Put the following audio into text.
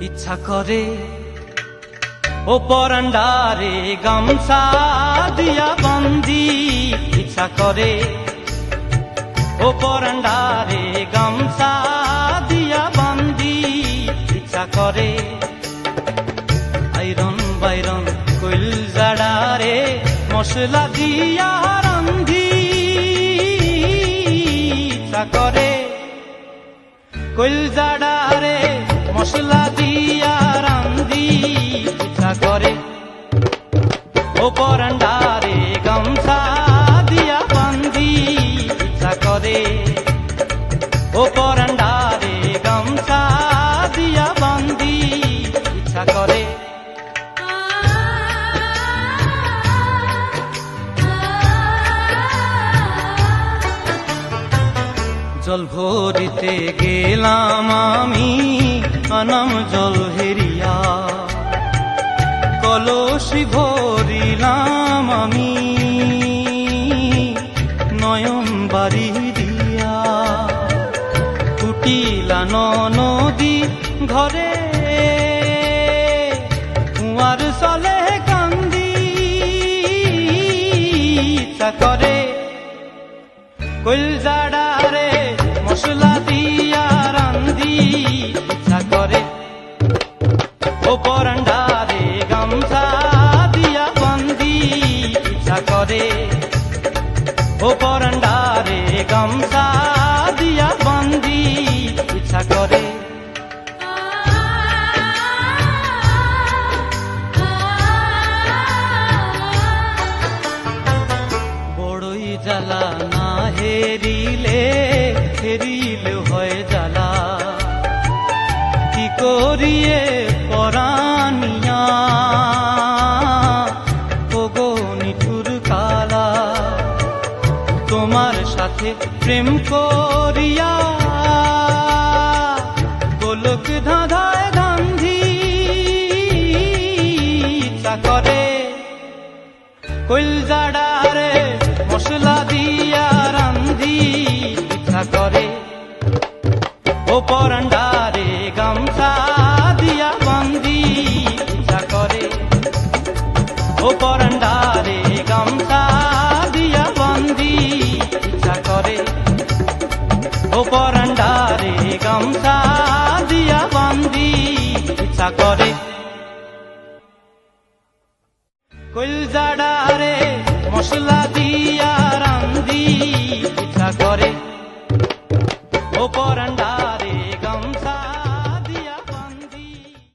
ইচ্ছা করে। ও পরান্ডারে গামছা দিয়া বন্দি। ইচ্ছা করে। ও পরান্ডারে গামছা দিয়া বন্দি। ইচ্ছা করে। আইরন বাইরন কইল জাডারে মশলা দিয়া রান্ধি। ইচ্ছা করে। কইল জাডারে মশলা দিয়া রান্ধি ইচ্ছা করে ও পরান্ডারে গামছা দিয়া বান্ধি ইচ্ছা করে ও পরান্ডারে গামছা দিয়া বান্ধি ইচ্ছা করে জল ভরিতে গেলাম কুটিলা নদী ঘরে কুয়ার চলে কান্দি, ইচ্ছা করে কইল জাডারে মশলা দিয়া রান্ধি ইচ্ছা করে ও পরান্ডারে গামছা দিয়া বন্দি, ইচ্ছা করে ও পরান্ডারে গামছা হেরিলে হেরিলে হয় জ্বালা। কি করিয়ে পরানিয়া? ওগো নিঠুর কালা, তোমার সাথে প্রেম করিয়া, গোলক ধাঁধায় গান্ধী করে। কইল জাডারে পরান্ডারে গামছা দিয়া বান্ধি ইচ্ছা করে। ও পরান্ডারে গামছা দিয়া বান্ধি ইচ্ছা করে। ও পরান্ডারে গামছা দিয়া বান্ধি ইচ্ছা করে। কইল মশলা দিয়া রান্ধি ইচ্ছা করে।